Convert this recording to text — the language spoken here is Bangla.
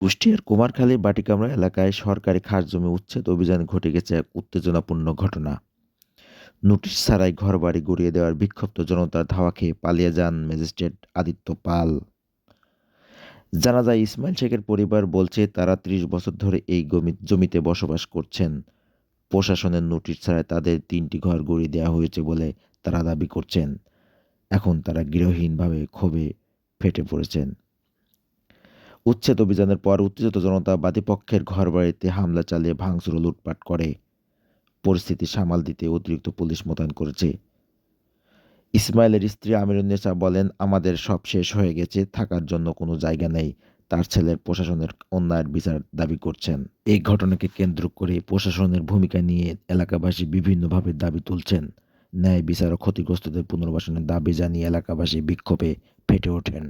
কুষ্টিয়ার কুমারখালী বাটিকামরা এলাকায় সরকারি খাস জমি উচ্ছেদ অভিযানে ঘটে গেছে এক উত্তেজনাপূর্ণ ঘটনা। নোটিশ ছাড়াই ঘরবাড়ি গড়িয়ে দেওয়ার বিক্ষুব্ধ জনতার ধাওয়া খেয়ে পালিয়ে যান ম্যাজিস্ট্রেট আদিত্য পাল। জানা যায় ইসমাইল শেখের পরিবার বলছে, তারা ত্রিশ বছর ধরে এই জমিতে বসবাস করছেন। প্রশাসনের নোটিশ ছাড়াই তাদের তিনটি ঘর গড়িয়ে দেওয়া হয়েছে বলে তারা দাবি করছেন। এখন তারা গৃহহীনভাবে ক্ষোভে ফেটে পড়েছেন। উচ্ছেদ অভিযানের পর উত্তেজিত জনতা বাদীপক্ষের ঘরবাড়িতে হামলা চালিয়ে ভাঙচুর ও লুটপাট করে। পরিস্থিতি সামাল দিতে অতিরিক্ত পুলিশ মোতায়েন করেছে। ইসমাইলের স্ত্রী আমিরুন্নেসা বলেন, আমাদের সব শেষ হয়ে গেছে, থাকার জন্য কোনো জায়গা নেই। তার ছেলের প্রশাসনের অন্যায়ের বিচার দাবি করছেন। এই ঘটনাকে কেন্দ্র করে প্রশাসনের ভূমিকা নিয়ে এলাকাবাসী বিভিন্নভাবে দাবি তুলছেন। ন্যায় বিচার ও ক্ষতিগ্রস্তদের পুনর্বাসনের দাবি জানিয়ে এলাকাবাসী বিক্ষোভে ফেটে ওঠেন।